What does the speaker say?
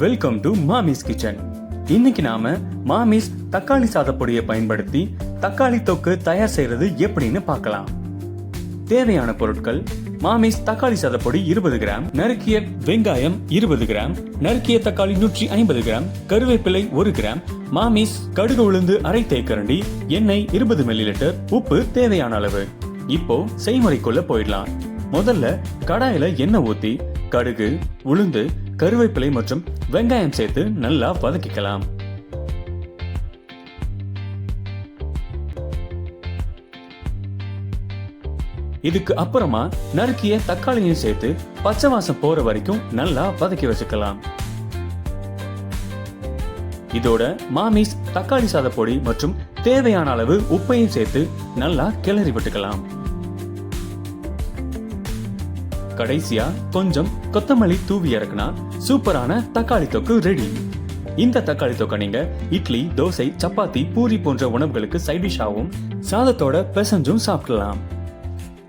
Welcome to மாமிஸ் kitchen இன்னைக்கு நாம மாமிஸ் தக்காளி சாதப்பொடியை பயன்படுத்தி தக்காளி தொக்கு தயார் செய்யறது எப்படின்னு பார்க்கலாம். தேவையான பொருட்கள் மாமிஸ் தக்காளி சாதப்பொடி இருபது கிராம் நறுக்கிய வெங்காயம் இருபது கிராம் நறுக்கிய தக்காளி நூற்றி ஐம்பது கிராம் கருவேப்பிலை ஒரு கிராம் மாமிஸ் கடுகு உளுந்து அரை தேக்கரண்டி எண்ணெய் இருபது மில்லி லிட்டர் உப்பு தேவையான அளவு. இப்போ செய்முறைக்குள்ள போயிடலாம். முதல்ல கடாயில எண்ணெய் ஊத்தி கடுகு உளுந்து கருவேப்பிலை மற்றும் வெங்காயம் சேர்த்து நல்லா வதக்கிக்கலாம். இதுக்கு அப்புறமா நறுக்கிய தக்காளியும் சேர்த்து பச்சை வாசம் போற வரைக்கும் நல்லா வதக்கி வச்சுக்கலாம். இதோட மாமிஸ் தக்காளி சாத பொடி மற்றும் தேவையான அளவு உப்பையும் சேர்த்து நல்லா கிளறி விட்டுக்கலாம். கடைசியா கொஞ்சம் கொத்தமல்லி தூவி இறக்குனா சூப்பரான தக்காளி தொக்கு ரெடி இந்த தக்காளி தொக்கை நீங்க இட்லி தோசை சப்பாத்தி பூரி போன்ற உணவுகளுக்கு சைடிஷாவும் சாதத்தோட பெசஞ்சும் சாப்பிடலாம்.